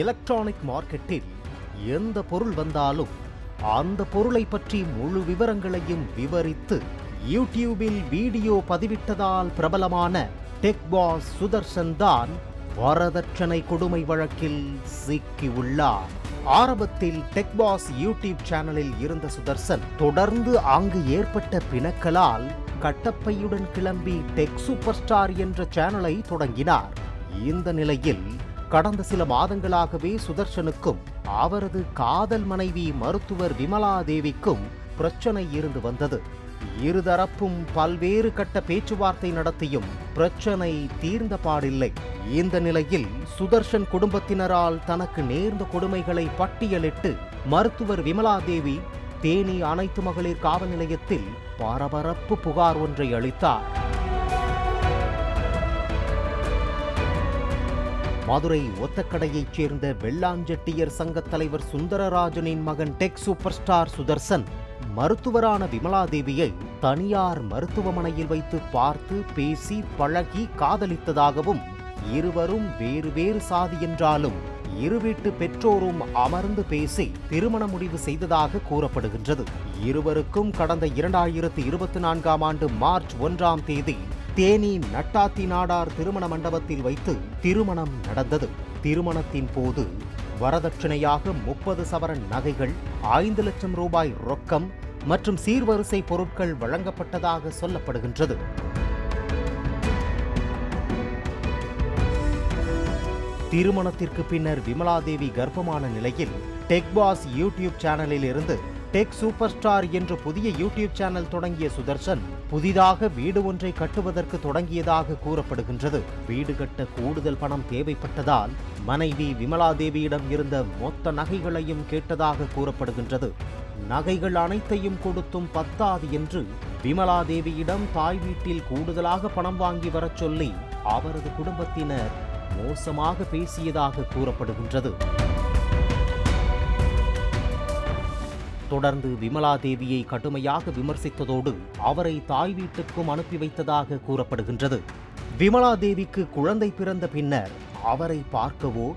Electronic மார்க்கெட்டில் எந்த பொருள் வந்தாலும் அந்த பொருளை பற்றி முழு விவரங்களையும் விவரித்து யூடியூபில் வீடியோ பதிவிட்டதால் பிரபலமான டெக் பாஸ் சுதர்சன் தான் வரதட்சணை கொடுமை வழக்கில் சிக்கியுள்ளார். ஆரம்பத்தில் டெக் பாஸ் யூடியூப் சேனலில் இருந்த சுதர்சன் தொடர்ந்து அங்கு ஏற்பட்ட பிணக்கலால் கட்டப்பையுடன் கிளம்பி டெக் சூப்பர் ஸ்டார் என்ற சேனலை தொடங்கினார். இந்த நிலையில் கடந்த சில மாதங்களாகவே சுதர்ஷனுக்கும் அவரது காதல் மனைவி மருத்துவர் விமலா தேவிக்கும் பிரச்சனை இருந்து வந்தது. இருதரப்பும் பல்வேறு கட்ட பேச்சுவார்த்தை நடத்தியும் பிரச்சனை தீர்ந்த பாடில்லை. இந்த நிலையில் சுதர்ஷன் குடும்பத்தினரால் தனக்கு நேர்ந்த கொடுமைகளை பட்டியலிட்டு மருத்துவர் விமலா தேவி தேனி அனைத்து மகளிர் காவல் நிலையத்தில் பரபரப்பு புகார் ஒன்றை அளித்தார். மதுரை ஒத்தக்கடையைச் சேர்ந்த வெள்ளாஞ்செட்டியர் சங்கத் தலைவர் சுந்தரராஜனின் மகன் டெக் சூப்பர் ஸ்டார் சுதர்சன் மருத்துவரான விமலா தேவியை தனியார் மருத்துவமனையில் வைத்து பார்த்து பேசி பழகி காதலித்ததாகவும் இருவரும் வேறு வேறு சாதி என்றாலும் இரு வீட்டு பெற்றோரும் அமர்ந்து பேசி திருமண முடிவு செய்ததாக கூறப்படுகின்றது. இருவருக்கும் கடந்த இரண்டாயிரத்து இருபத்தி நான்காம் ஆண்டு மார்ச் ஒன்றாம் தேதி தேனி நட்டாத்தி நாடார் திருமண மண்டபத்தில் வைத்து திருமணம் நடந்தது. திருமணத்தின் போது வரதட்சணையாக முப்பது சவரன் நகைகள் ஐந்து லட்சம் ரூபாய் ரொக்கம் மற்றும் சீர்வரிசை பொருட்கள் வழங்கப்பட்டதாக சொல்லப்படுகின்றது. திருமணத்திற்கு பின்னர் விமலாதேவி கர்ப்பமான நிலையில் டெக்பாஸ் யூடியூப் சேனலில் இருந்து டெக் சூப்பர் ஸ்டார் என்ற புதிய யூடியூப் சேனல் தொடங்கிய சுதர்சன் புதிதாக வீடு ஒன்றை கட்டுவதற்கு தொடங்கியதாக கூறப்படுகின்றது. வீடு கட்ட கூடுதல் பணம் தேவைப்பட்டதால் மனைவி விமலாதேவியிடம் இருந்த மொத்த நகைகளையும் கேட்டதாக கூறப்படுகின்றது. நகைகள் அனைத்தையும் கொடுத்தும் பத்தாது என்று விமலாதேவியிடம் தாய் வீட்டில் கூடுதலாக பணம் வாங்கி வரச் சொல்லி அவரது குடும்பத்தினர் மோசமாக பேசியதாக கூறப்படுகின்றது. தொடர்ந்து விமலா தேவியை கடுமையாக விமர்சித்ததோடு அவரை தாய் வீட்டுக்கும் அனுப்பி வைத்ததாக கூறப்படுகின்றது. விமலா தேவிக்கு குழந்தை பிறந்த பின்னர் அவரை பார்க்கவோ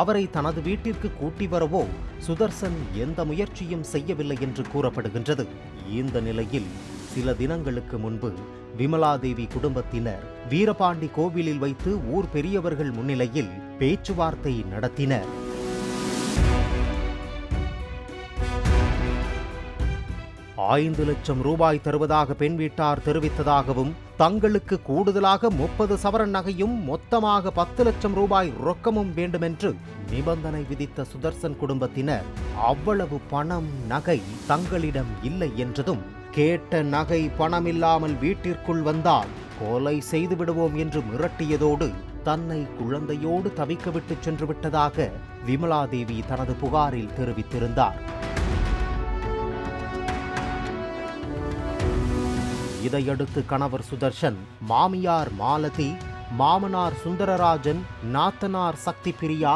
அவரை தனது வீட்டிற்கு கூட்டி வரவோ சுதர்சன் எந்த முயற்சியும் செய்யவில்லை என்று கூறப்படுகின்றது. இந்த நிலையில் சில தினங்களுக்கு முன்பு விமலாதேவி குடும்பத்தினர் வீரபாண்டி கோவிலில் வைத்து ஊர் பெரியவர்கள் முன்னிலையில் பேச்சுவார்த்தை நடத்தினர். ஐந்து லட்சம் ரூபாய் தருவதாக பெண் வீட்டார் தெரிவித்ததாகவும் தங்களுக்கு கூடுதலாக முப்பது சவரன் நகையும் மொத்தமாக பத்து லட்சம் ரூபாய் ரொக்கமும் வேண்டுமென்று நிபந்தனை விதித்த சுதர்சன் குடும்பத்தினர் அவ்வளவு பணம் நகை தங்களிடம் இல்லை என்றதும் கேட்ட நகை பணமில்லாமல் வீட்டிற்குள் வந்தால் கொலை செய்து விடுவோம் என்று மிரட்டியதோடு தன்னை குழந்தையோடு தவிக்க விட்டு சென்று விட்டதாக விமலாதேவி தனது புகாரில் தெரிவித்திருந்தார். இதையடுத்து கணவர் சுதர்ஷன் மாமியார் மாலதி மாமனார் சுந்தரராஜன் நாத்தனார் சக்தி பிரியா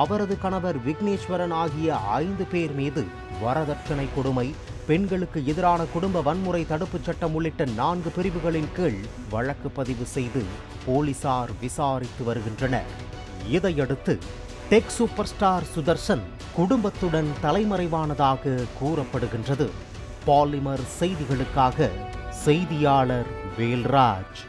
அவரது கணவர் விக்னேஸ்வரன் ஆகிய ஐந்து பேர் மீது வரதட்சணை கொடுமை பெண்களுக்கு எதிரான குடும்ப வன்முறை தடுப்புச் சட்டம் உள்ளிட்ட நான்கு பிரிவுகளின் கீழ் வழக்கு பதிவு செய்து போலீசார் விசாரித்து வருகின்றனர். இதையடுத்து டெக் சூப்பர் ஸ்டார் சுதர்சன் குடும்பத்துடன் தலைமறைவானதாக கூறப்படுகின்றது. பாலிமர் செய்திகளுக்காக செய்தியாளர் வேல்ராஜ்.